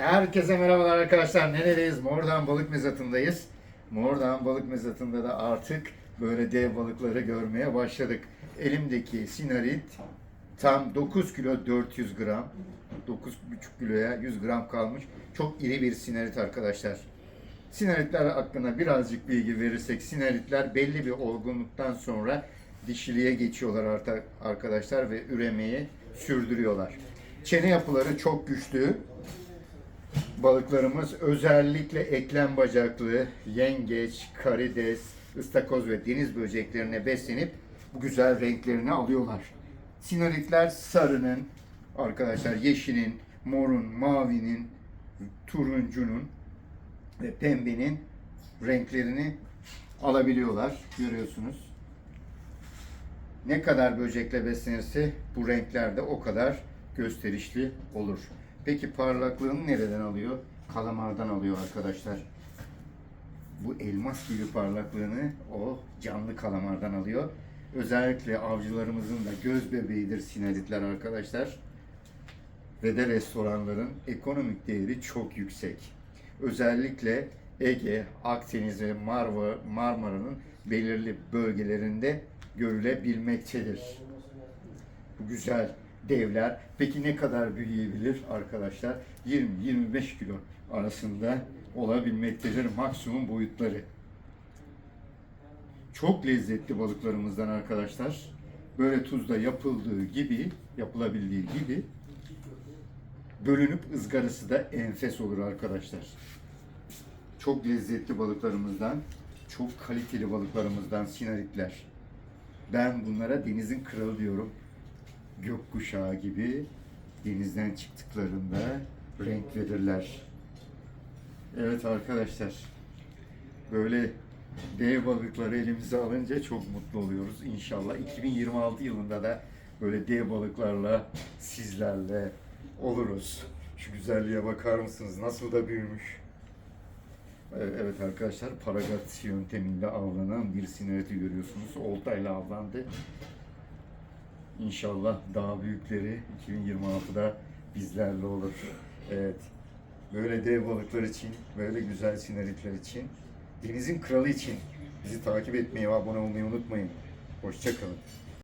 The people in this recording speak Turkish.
Herkese merhabalar arkadaşlar. Neredeyiz? Mordan Balık Mezatı'ndayız. Mordan Balık Mezatı'nda da artık böyle dev balıkları görmeye başladık. Elimdeki sinarit tam 9 kilo 400 gram. 9,5 kiloya 100 gram kalmış. Çok iri bir sinarit arkadaşlar. Sinaritler hakkında birazcık bilgi verirsek sinaritler belli bir olgunluktan sonra dişiliğe geçiyorlar arkadaşlar ve üremeyi sürdürüyorlar. Çene yapıları çok güçlü. Balıklarımız özellikle eklem bacaklı, yengeç, karides, ıstakoz ve deniz böceklerine beslenip bu güzel renklerini alıyorlar. Sinaritler sarının, arkadaşlar yeşilin, morun, mavinin, turuncunun ve pembenin renklerini alabiliyorlar. Görüyorsunuz. Ne kadar böcekle beslenirse bu renkler de o kadar gösterişli olur. Peki parlaklığını nereden alıyor? Kalamardan alıyor arkadaşlar. Bu elmas gibi parlaklığını o canlı kalamardan alıyor. Özellikle avcılarımızın da göz bebeğidir sinaritler arkadaşlar. Ve de restoranların ekonomik değeri çok yüksek. Özellikle Ege, Akdeniz ve Marmara, Marmara'nın belirli bölgelerinde görülebilmektedir. Bu güzel devler. Peki ne kadar büyüyebilir arkadaşlar? 20-25 kilo arasında olabilmektedir maksimum boyutları. Çok lezzetli balıklarımızdan arkadaşlar. Böyle tuzda yapıldığı gibi, yapılabildiği gibi bölünüp ızgarası da enfes olur arkadaşlar. Çok lezzetli balıklarımızdan, çok kaliteli balıklarımızdan sinaritler. Ben bunlara denizin kralı diyorum. Gökkuşağı gibi denizden çıktıklarında renk verirler. Evet arkadaşlar. Böyle dev balıkları elimize alınca çok mutlu oluyoruz. İnşallah 2026 yılında da böyle dev balıklarla sizlerle oluruz. Şu güzelliğe bakar mısınız? Nasıl da büyümüş. Evet evet arkadaşlar paragat yöntemiyle avlanan bir sinereti görüyorsunuz. Oltayla avlandı. İnşallah daha büyükleri 2026'da bizlerle olur. Evet. Böyle dev balıklar için, böyle güzel sineritler için, denizin kralı için bizi takip etmeyi ve abone olmayı unutmayın. Hoşçakalın.